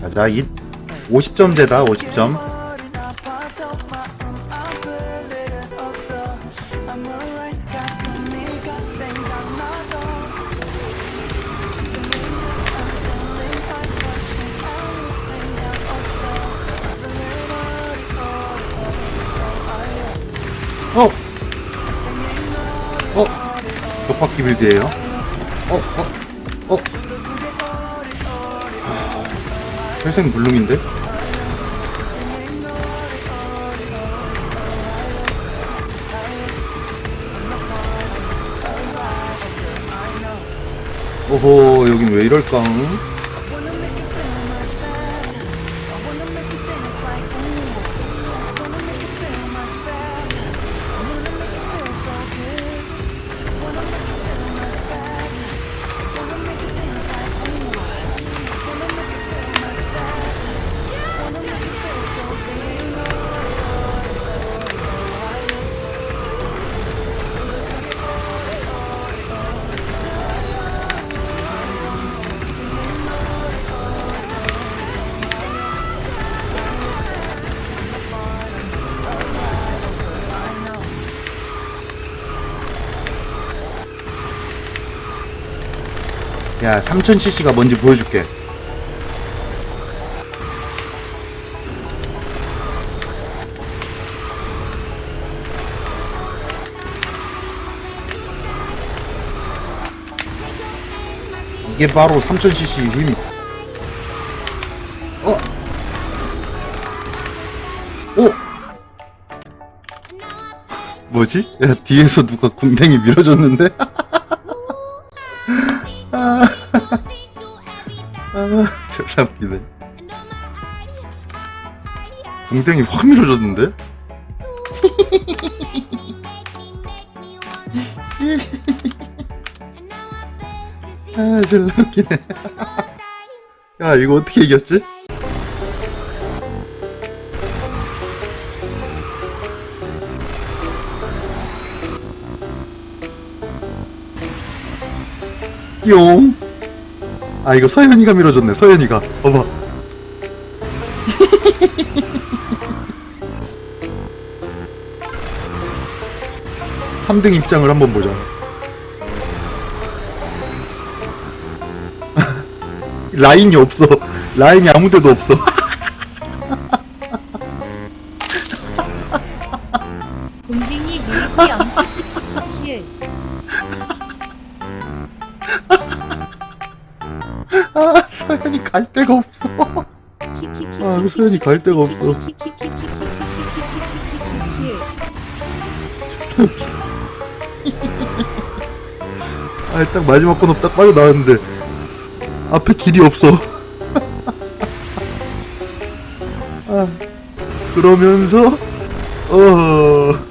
가자 이 50점제다 50점 어! 어! 독박기 빌드예요 어? 어? 어? 회생 물lum인데? 오호 여긴 왜 이럴까? 야 3000cc가 뭔지 보여줄게 이게 바로 3000cc 힘 어? 오! 뭐지? 야, 뒤에서 누가 궁뎅이 밀어줬는데? 졸라 웃기네. 궁뎅이 확 밀어줬는데? 아, 졸라 웃기네. 야, 이거 어떻게 이겼지? 용. 아, 이거 서현이가 밀어줬네, 서현이가. 봐봐. 삼등 입장을 한번 보자. 라인이 없어. 라인이 아무 데도 없어. 공딩이 밀기 엄 아, 서현이 갈 데가 없어. 아, 소연이 갈 데가 없어. 아, 딱 마지막 건업 딱 빠져나왔는데, 앞에 길이 없어. 아, 그러면서, 어,